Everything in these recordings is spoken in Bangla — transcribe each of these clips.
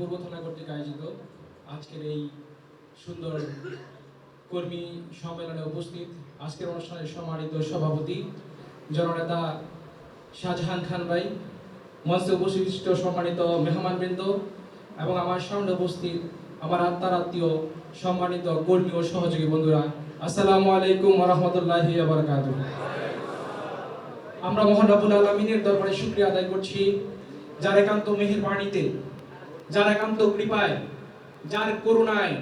পূর্ব থানা কর্তৃক আয়োজিত আজকের এই সুন্দর কর্মী সম্মেলনে উপস্থিত আজকের অনুষ্ঠানের সম্মানিত সভাপতি, জননেতা শাহজাহান খান ভাই, মঞ্চে উপস্থিত সম্মানিত মেহমানবৃন্দ এবং আমার সামনে উপস্থিত আমার আত্মার আত্মীয়, সম্মানিত কর্মী ও সহযোগী বন্ধুরা, আসসালামু আলাইকুম রাহমাতুল্লাহি ওয়া বারাকাতুহু। আমরা মহান রাব্বুল আলামিনের দরবারে শুকরিয়া আদায় করছি যার একান্ত মেহের যার একান্ত কৃপায়, যার করুণায়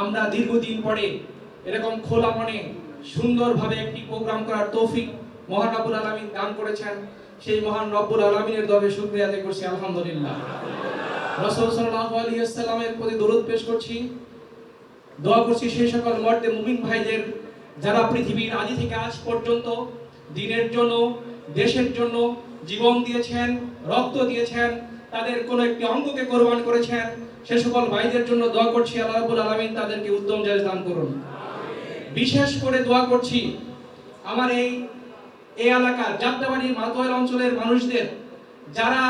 আমরা দীর্ঘদিন পরে এরকম খোলা মনে সুন্দরভাবে একটি প্রোগ্রাম করার তৌফিক মহান রাব্বুল আলামিন দান করেছেন। সেই মহান রব্বুল আলামিনের দরবারে শুকরিয়া আদায় করছি, আলহামদুলিল্লাহ। রাসূল সাল্লাল্লাহু আলাইহি ওয়াসাল্লামের প্রতি দরুদ পেশ করছি। দোয়া করছি সেই সকল মর্দে মুমিন ভাইদের, যারা পৃথিবীর আদি থেকে আজ পর্যন্ত দিনের জন্য দেশের জন্য জীবন দিয়েছেন, রক্ত দিয়েছেন, তাদের কোনো একটি অঙ্গকে কোরবান করেছেন, সে সকল ভাইদের জন্য দোয়া করছি, আল্লাহ রাব্বুল আলামিন তাদেরকে উত্তম জায়গা দান করুন। বিশেষ করে দোয়া করছি আমার এই এই এলাকার যাত্রাবাড়ির মাতোয়াল অঞ্চলের মানুষদের, যারা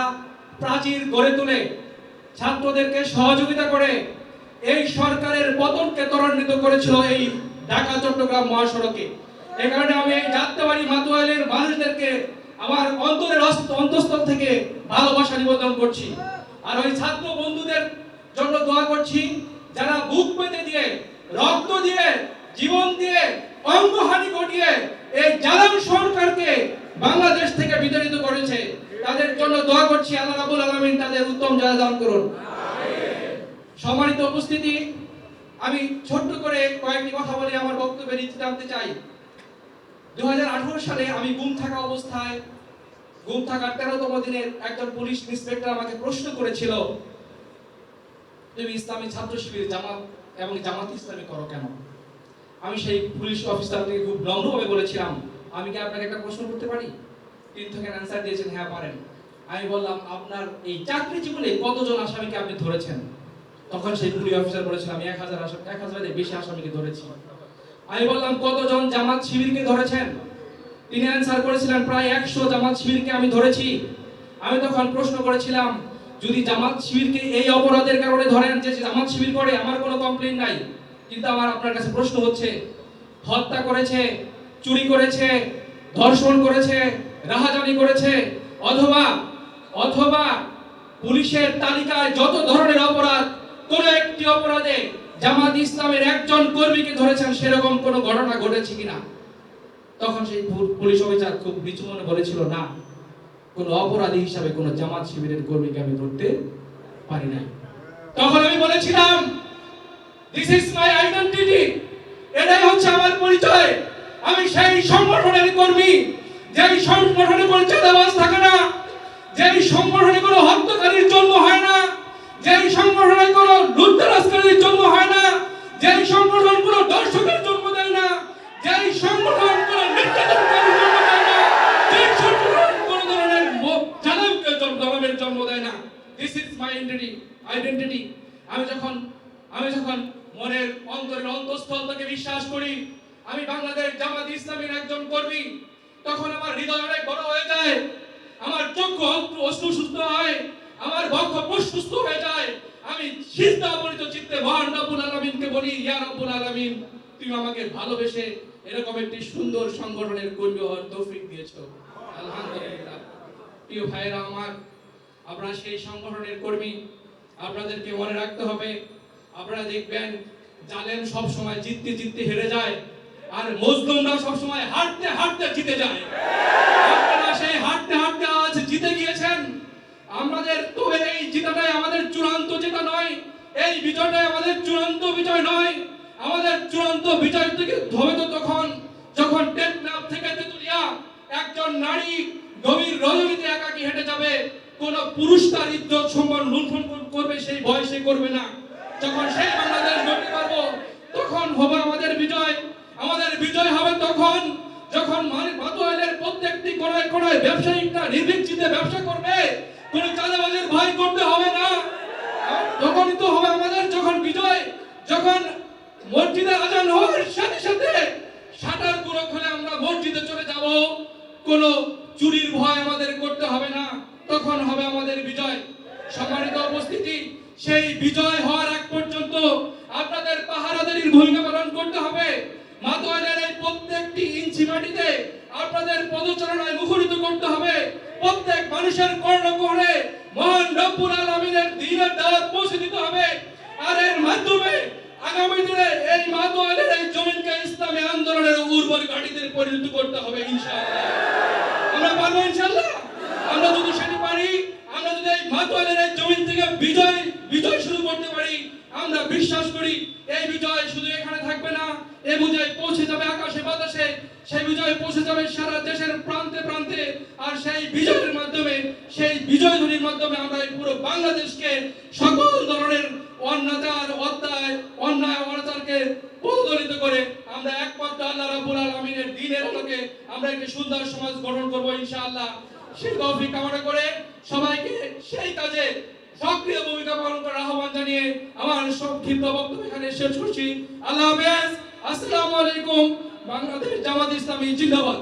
প্রাচীর গড়ে তুলে ছাত্রদেরকে সহযোগিতা করে এই সরকারের পতনকে ত্বরান্বিত করেছিল এই ঢাকা চট্টগ্রাম মহাসড়কে। এ কারণে আমি এই যাত্রাবাড়ি মাতোয়ালের মানুষদেরকে আমার অন্তরের অন্তঃস্থল থেকে ভালোবাসা নিবেদন করছি। আর ওই ছাত্র বন্ধুদের জন্য দোয়া করছি, যারা বুক পেতে দিয়ে, রক্ত দিয়ে, জীবন দিয়ে অঙ্গহানি ঘটিয়ে এই জালাম সরকারকে বাংলাদেশ থেকে বিতাড়িত করেছে, তাদের জন্য দোয়া করছি। আল্লাহ রাব্বুল আলামিন তাদের উত্তম জয় দান করুন। সম্মানিত উপস্থিতি, আমি ছোট্ট করে কয়েকটি কথা বলে আমার বক্তব্যে নিতে জানতে চাই। সালে আমি গুম থাকা অবস্থায়, গুম থাকার তেরোতম দিনের একজন পুলিশ ইন্সপেক্টর আমাকে প্রশ্ন করেছিল, তুমি ইসলামী ছাত্র শিবির, জামাত এবং জামাত ইসলামী করো কেন? আমি সেই পুলিশ অফিসারকে খুব নম্রভাবে বলেছিলাম, আমি কি আপনাকে একটা প্রশ্ন করতে পারি? তিনি তখন অ্যান্সার দিয়েছেন হ্যাঁ পারেন। আমি বললাম, আপনার এই চাকরি জীবনে কতজন আসামিকে আপনি ধরেছেন? তখন সেই পুলিশ অফিসার বলেছিল, আমি এক হাজার আসামি এক হাজারের বেশি আসামিকে ধরেছি। আমি বললাম, কতজন জামাত শিবিরকে ধরেছেন? তিনি অ্যান্সার করেছিলেন, প্রায় একশো জামাত শিবিরকে আমি ধরেছি। আমি তখন প্রশ্ন করেছিলাম, যদি জামাত শিবিরকে এই অপরাধের কারণে ধরেন যে জামাত শিবির করে, আমার কোনো কমপ্লেন নাই। কিন্তু আমার আপনার কাছে প্রশ্ন হচ্ছে, হত্যা করেছে, চুরি করেছে, ধর্ষণ করেছে, রাহাজানি করেছে, অথবা অথবা পুলিশের তালিকায় যত ধরনের অপরাধ, কোনো একটি অপরাধে জামাত ইসলামের একজন কর্মীকে ধরেছেন, সেরকম কোনো ঘটনা ঘটেছে কিনা? তখন সেই পুলিশ অফিসার খুব নিচু মনে বলেছিল, না, কোন অপরাধী হিসাবে কোন জামাত শিবিরের কর্মীকে আমি ধরতে পারি নাই। তখন আমি বলেছিলাম দিস ইজ মাই আইডেন্টিটি এটাই হচ্ছে আমার পরিচয়। আমি সেই সংগঠনের কর্মী, যেই সংগঠনে কোনো চাঁদাবাজ থাকে না, যেই সংগঠনে কোনো হত্যাকারীর জন্ম হয় না, যেই সংগঠনে কোনো লুটতরাজকারীর জন্ম যেই সংগঠন কোনো দর্শকের জন্ম দেয় না, যেই সংগঠন কোনো নির্যাতনকারীর জন্ম দেয় না, যেই সংগঠন কোনো ধরনের মো- জালেমকে জন্ম দেয় না। This is my identity identity আমি যখন আমি যখন মনের অন্তরের অন্তঃস্থল থেকে বিশ্বাস করি, আমি বাংলাদেশ জামাত ইসলামের একজন কর্মী, তখন আমার হৃদয় অনেক বড় হয়ে যায়। আমার চক্ষু অশ্রু সুস্থ হয়, আমার বক্ষ প্রশস্ত হয়ে যায়। আমি সিদ্ধ অপরিত চিত্তে মহান রব্বুল আলামিনকে বলি, ইয়া রব্বুল আলামিন, তুমি আমাকে ভালোবেসে এরকম একটি সুন্দর সংগঠনের কর্মী হওয়ার তৌফিক দিয়েছ। আলহামদুলিল্লাহ। প্রিয় ভাইরা আমার, আপনারা সেই সংগঠনের কর্মী, আপনাদেরকে মনে রাখতে হবে, আপনারা দেখবেন, জালেম সব সময় জিততে জিততে হেরে যায়, আর মজলুমরা সব সময় হারতে হারতে জিতে যায়। আপনারা সেই হারতে হারতে আজ জিতে গিয়েছেন। আমাদের তবে এই জেতা নয়, এই বিজয়টাই আমাদের চূড়ান্ত বিজয় নয়। আমাদের চূড়ান্ত বিজয় থেকে হবে তো তখন, যখন টেকনাফ থেকে তেতুলিয়া একজন নারী গভীর রজনীতে একাকী হেঁটে যাবে, কোন পুরুষ তার ইজ্জত সম্মান লুণ্ঠন করবে, সেই ভয় করবে না। যখন সেই বাংলাদেশ গড়তে পারব, তখন হবে আমাদের বিজয়। আমাদের বিজয় হবে তখন, যখন মানে মাতোয়ালের প্রত্যেকটি কোনায় কোনায় ব্যবসায়িকরা নির্বিচ্ছিতে ব্যবসা করবে, কোন চাঁদাবাজের ভয় করতে হবে না। তখনই তো হবে আমাদের যখন বিজয়, যখন মসজিদে আজান হওয়ার সাথে সাথে শাটারগুলো খুলে আমরা মসজিদে চলে যাব। কোনো চুরির ভয় আমাদের করতে হবে না। তখন হবে আমাদের বিজয়। সম্মানিত উপস্থিতি, সেই বিজয় হওয়ার আগ পর্যন্ত আপনাদের পাহারাদারির ভূমিকা পালন করতে হবে। মাতোয়ালের এই প্রত্যেকটি ইঞ্চি মাটিতে আপনাদের পদচারণায় মুখরিত করতে হবে। প্রত্যেক মানুষের কর্ণকোহরে মহান রব্বুল আলমিনের দিনের দাওয়াত পৌঁছে দিতে হবে আর এর মাধ্যমে আগামী দিনে এই মাতোয়ালের এই জমিনকে ইসলামী আন্দোলনের উর্বর পরিণত করতে হবে, ইনশাআল্লাহ। আমরা পারব, ইনশাআল্লাহ? আমরা যদি সেটি পারি, আমরা যদি এই মাতোয়ালের এই জমিন থেকে বিজয় বিজয় শুরু করতে পারি, আমরা বিশ্বাস করি এই বিজয় শুধু এখানে থাকবে না এই বিজয় পৌঁছে যাবে আকাশে, বাতাসে, সেই বিজয় পৌঁছে যাবে সারা দেশের প্রান্তে প্রান্তে, আর সেই বিজয়ের মাধ্যমে, সেই বিজয় ধ্বনির মাধ্যমে আমরা এই পুরো বাংলাদেশকে সকল ধরনের অন্যাচার অত্যায় অন্যায় অনাচারকে প্রতিদলিত করে আমরা একমাত্র আল্লাহ রাব্বুল আলামিনের দ্বীনের আলোকে আমরা একটি সুন্দর সমাজ গঠন করব ইনশাআল্লাহ। সেই তৌফিক কামনা করে সবাইকে সেই কাজে সক্রিয় ভূমিকা পালন করার আহ্বান জানিয়ে আমার সংক্ষিপ্ত বক্তব্য এখানে শেষ করছি। আল্লাহ হাফেজ। আসসালামু আলাইকুম। বাংলাদেশ জামাত ইসলামী, জিন্দাবাদ।